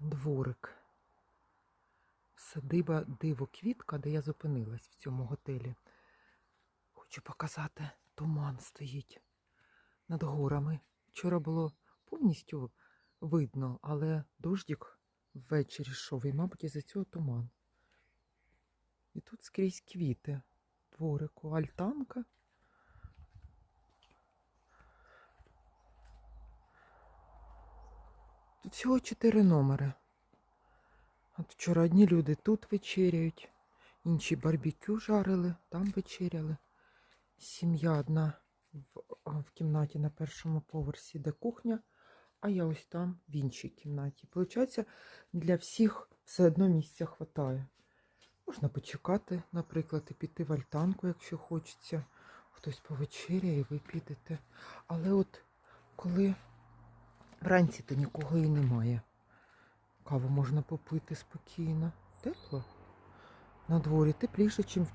дворик. Садиба диво квітка, де я зупинилась в цьому готелі. Хочу показати, туман стоїть над горами. Вчора було повністю видно, але дождик ввечері йшов, і, мабуть, із-за цього туман. І тут скрізь квіти. Дворику, альтанка. Тут всього чотири номери. От вчора одні люди тут вечеряють, інші барбекю жарили, там вечеряли. Сім'я одна в, в кімнаті на першому поверсі, де кухня, а я ось там в іншій кімнаті. Получається, для всіх все одно місця хватає. Можна почекати, наприклад, і піти в альтанку, якщо хочеться. Хтось повечеряє, і ви підете. Але от коли вранці то нікого і немає. Каву можна попити спокійно. Тепло. На дворі тепліше, ніж